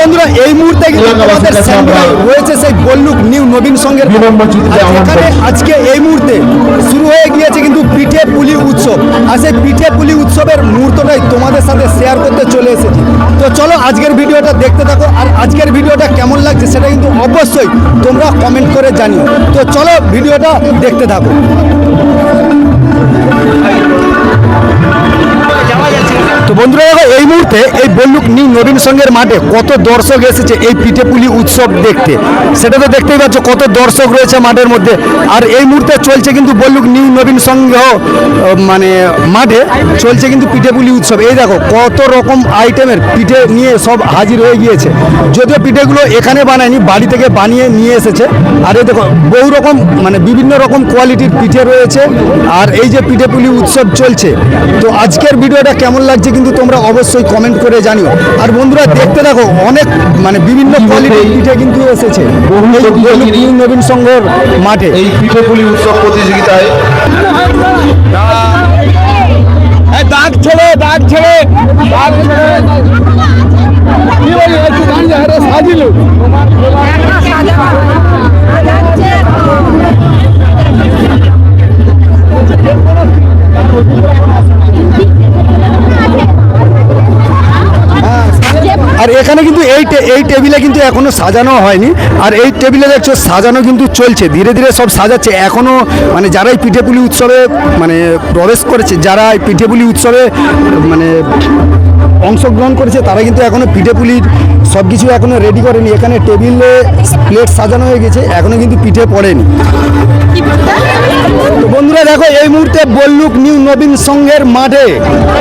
বন্ধুরা এই মুহূর্তে কিন্তু আমাদের স্যান্ড্রায় রয়েছে সেই বল্লুক নিউ নবীন সঙ্গের এখানে আজকে এই মুহূর্তে শুরু হয়ে গিয়েছে কিন্তু পিঠে পুলি উৎসব। আর সেই পিঠে পুলি উৎসবের মুহূর্তটাই তোমাদের সাথে শেয়ার করতে চলে এসেছি। তো চলো আজকের ভিডিওটা দেখতে থাকো আর আজকের ভিডিওটা কেমন লাগছে সেটা কিন্তু অবশ্যই তোমরা কমেন্ট করে জানিও। তো চলো ভিডিওটা দেখতে থাকো। বন্ধুরা দেখো, এই মুহূর্তে এই বল্লুক নিউ নবীন সঙ্গের মাঠে কত দর্শক এসেছে এই পিঠেপুলি উৎসব দেখতে। সেটা তো দেখতেই পাচ্ছ, কত দর্শক রয়েছে মাঠের মধ্যে। আর এই মুহূর্তে চলছে কিন্তু বল্লুক নিউ নবীন সংঘ মানে মাঠে চলছে কিন্তু পিঠেপুলি উৎসব। এই দেখো, কত রকম আইটেমের পিঠে নিয়ে সব হাজির হয়ে গিয়েছে। যদিও পিঠেগুলো এখানে বানায়নি, বাড়ি থেকে বানিয়ে নিয়ে এসেছে। আর এই দেখো, বহু রকম মানে বিভিন্ন রকম কোয়ালিটির পিঠে রয়েছে। আর এই যে পিঠেপুলি উৎসব চলছে, তো আজকের ভিডিওটা কেমন লাগছে কিন্তু তোমরা অবশ্যই কমেন্ট করে জানিও। আর বন্ধুরা দেখতে দেখো অনেক মানে বিভিন্ন কোয়ালিটির পিঠে কিন্তু এসেছে। নবীন সংঘর মাঠে। এই পিঠেপুলি উৎসব প্রতিযোগিতায়। দাগ ছেড়ে দাগ ছেড়ে দাগ ছেড়ে। কি বলি সাজিলু আর এখানে কিন্তু এই এই টেবিলে কিন্তু এখনও সাজানো হয়নি। আর এই টেবিলে দেখছ সাজানো কিন্তু চলছে ধীরে ধীরে সব সাজাচ্ছে। এখনও মানে যারাই পিঠেপুলি উৎসবে মানে প্রবেশ করেছে যারা এই পিঠেপুলি উৎসবে মানে অংশগ্রহণ করেছে তারা কিন্তু এখনও পিঠেপুলির সব কিছু এখনও রেডি করেনি। এখানে টেবিলে প্লেট সাজানো হয়ে গেছে এখনও কিন্তু পিঠে পড়েনি। তো মুহূর্তে বল্লুক নিউ নবীন সংঘের মাঠে।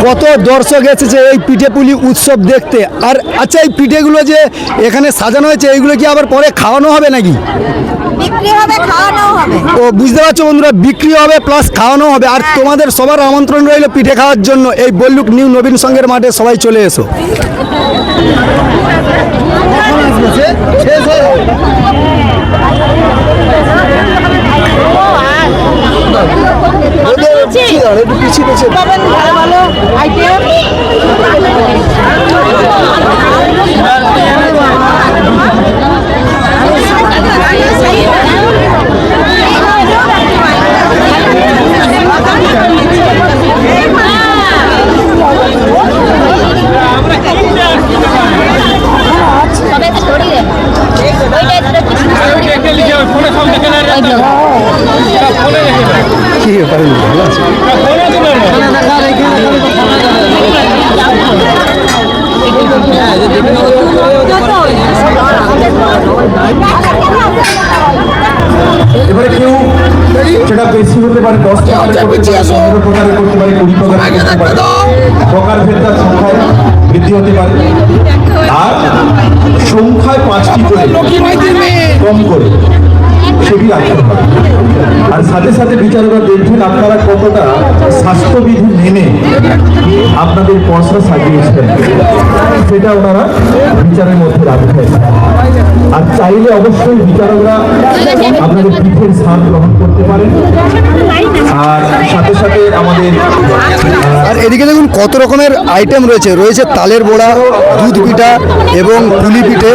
কত দর্শক এসেছে এই পিঠেপুলি উৎসব দেখতে। আর আচ্ছা এই পিঠেগুলো যে এখানে সাজানো হয়েছে এইগুলো কি আবার পরে খাওয়ানো হবে নাকি? বিক্রি হবে খাওয়ানো হবে। ও বুঝতে পারছ বন্ধুরা বিক্রি হবে প্লাস খাওয়ানো হবে। আর তোমাদের সবার আমন্ত্রণ রইল পিঠে খাওয়ার জন্য। এই বল্লুক নিউ নবীন সংঘের মাঠে সবাই চলে এসো। ভালো আইটেম সেটা বেশি হতে পারে দশ টাকা করতে পারে পনেরো প্রকারে করতে পারে কুড়ি প্রকারে করতে পারে প্রকার ভেদার সংখ্যায় বৃদ্ধি হতে পারে। আর সংখ্যায় পাঁচটি করে কম করে সেটি রাখতে পারে আর সাথে সাথে বিচারকরা দেখবেন আপনারা কতটা স্বাস্থ্যবিধি মেনে আপনাদের পয়সা সাজিয়েছেন। সেটা ওনারা বিচারের মধ্যে রাখবেন। আর চাইলে অবশ্যই বিচারকরা আপনাদের পিঠের স্বাদ গ্রহণ করতে পারেন। আর সাথে সাথে আমাদের আর এদিকে দেখুন কত রকমের আইটেম রয়েছে। রয়েছে তালের বড়া, দুধ পিঠা এবং পুলি পিঠে।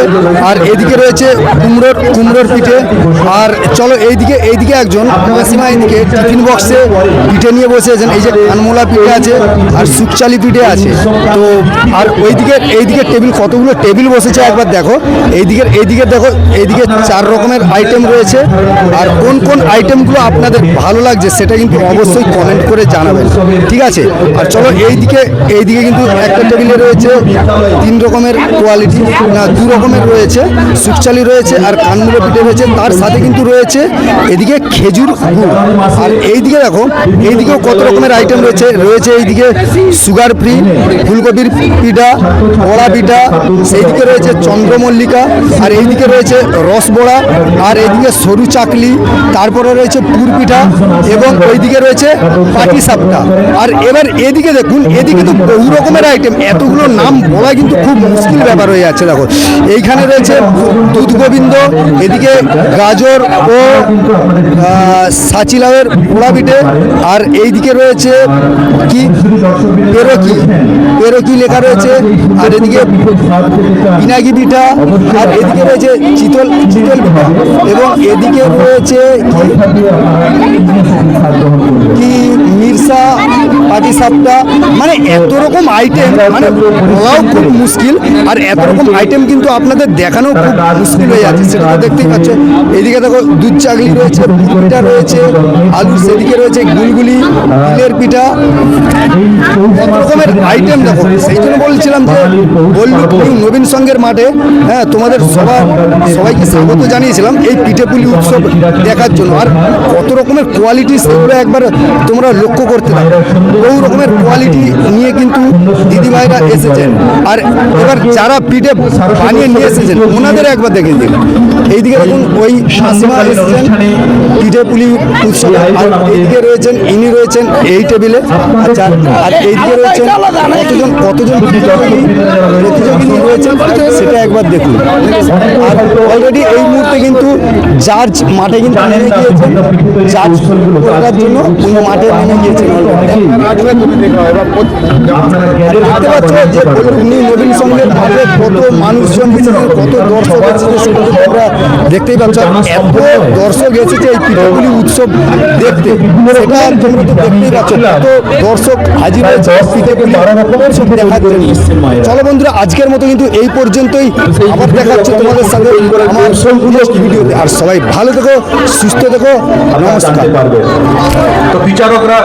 আর এদিকে রয়েছে কুমড়োর কুমড়োর পিঠে। আর চলো এইদিকে এইদিকে একজন মাসিমা এইদিকে টিফিন বক্সে পিঠে নিয়ে বসে আছেন। এই যে আনমোলা পিঠে আছে আর সুকচালি পিঠে আছে। তো আর ওইদিকে, এইদিকে টেবিল, কতগুলো টেবিল বসেছে একবার দেখো। এইদিকে এইদিকে দেখো, এইদিকে চার রকমের আইটেম রয়েছে। আর কোন কোন আইটেমগুলো আপনাদের ভালো লাগছে সেটা কিন্তু অবশ্যই কমেন্ট করে জানাবেন। ঠিক আছে? আর চলো এইদিকে এইদিকে কিন্তু একটা টেবিলে রয়েছে তিন রকমের কোয়ালিটি না, দু রকমের রয়েছে। সুকচালি রয়েছে আর কানমুলো পিঠে রয়েছে। তার সাথে কিন্তু রয়েছে এদিকে খেজুর গুড়। আর এইদিকে দেখো এইদিকেও কত রকমের আইটেম রয়েছে। রয়েছে এইদিকে সুগার ফ্রি ফুলকপির পিঠা বড়া পিঠা সেইদিকে রয়েছে চন্দ্রমল্লিকা আর এইদিকে রয়েছে রসবড়া আর এইদিকে সরু চাকলি তারপরে রয়েছে পুর পিঠা এবং ওইদিকে রয়েছে পাটি সাপটা। আর এবার এদিকে দেখুন এদিকে তো বহু রকমের আইটেম এতগুলো নাম বলা কিন্তু খুব মুশকিল ব্যাপার হয়ে যাচ্ছে দেখো। এইখানে রয়েছে দুধ গোবিন্দ এদিকে গাজর ও আহ, সাচিলা উৎসবের পোড়া পিঠে আর এইদিকে রয়েছে কি? পেরোকি। পেরোকি লেখা রয়েছে। আর এদিকে পিনাকি পিঠা। আর এদিকে রয়েছে চিতল চিতল পিঠা। এবং এদিকে রয়েছে কি? মির্সা পাটি সাপটা। মানে এত রকম আইটেম মানে বলাও খুব মুশকিল। আর এত রকম আইটেম কিন্তু আপনাদের দেখানো খুব মুশকিল হয়ে যাচ্ছে, সেটা দেখতেই পাচ্ছ। এদিকে দেখো দুধ চাগলি রয়েছে রয়েছে, আলু, সেদিকে রয়েছে গুলগুলি তিলের পিঠা কত রকমের আইটেম দেখো। সেই জন্য বলছিলাম যে বললু নবীন সঙ্গের মাঠে হ্যাঁ তোমাদের সবার সবাইকে স্বাগত জানিয়েছিলাম এই পিঠেপুলি উৎসব দেখার জন্য। আর কত রকমের কোয়ালিটি সেগুলো একবার তোমরা লক্ষ্য করতে পারো। বহু রকমের কোয়ালিটি নিয়ে কিন্তু দিদিভাইরা এসেছেন। আর এবার যারা পিঠে বানিয়ে নিয়ে এসেছেন ওনাদের একবার দেখে দিন এইদিকে দেখুন, ওই মাসিমা এসেছেন। পিঠে পুলি উৎসব এইদিকে রয়েছেন ইনি রয়েছেন এই টেবিলে। আচ্ছা আর এইদিকে রয়েছেন কতজন কতজন প্রতিযোগী প্রতিযোগিনী রয়েছেন সেটা একবার দেখুন। আর অলরেডি এই মুহূর্তে কিন্তু জাজ মাঠে কিন্তু নেমে গিয়েছেন। জাজ করার জন্য উনি মাঠে নেমে গিয়েছেন দেখতে পাচ্ছ যে উনি নবীন সঙ্গের মাঠে কত মানুষজন কত দর্শক এসেছে সেটা তোমরা দেখতেই পাচ্ছ। এত দর্শক এসেছে এই পিঠাপুলি উৎসব দেখতে সেটা তোমরা তো দেখতেই পাচ্ছ কত দর্শক হাজির হয়েছে পিঠাপুলি উৎসব দেখার জন্য চলো বন্ধুরা আজকের মতো কিন্তু এই পর্যন্তই। আবার দেখা হচ্ছে তোমাদের সাথে আমার নেক্সট ভিডিওতে। আর সবাই ভালো থেকো সুস্থ থেকো। নমস্কার। তো বিচারকরা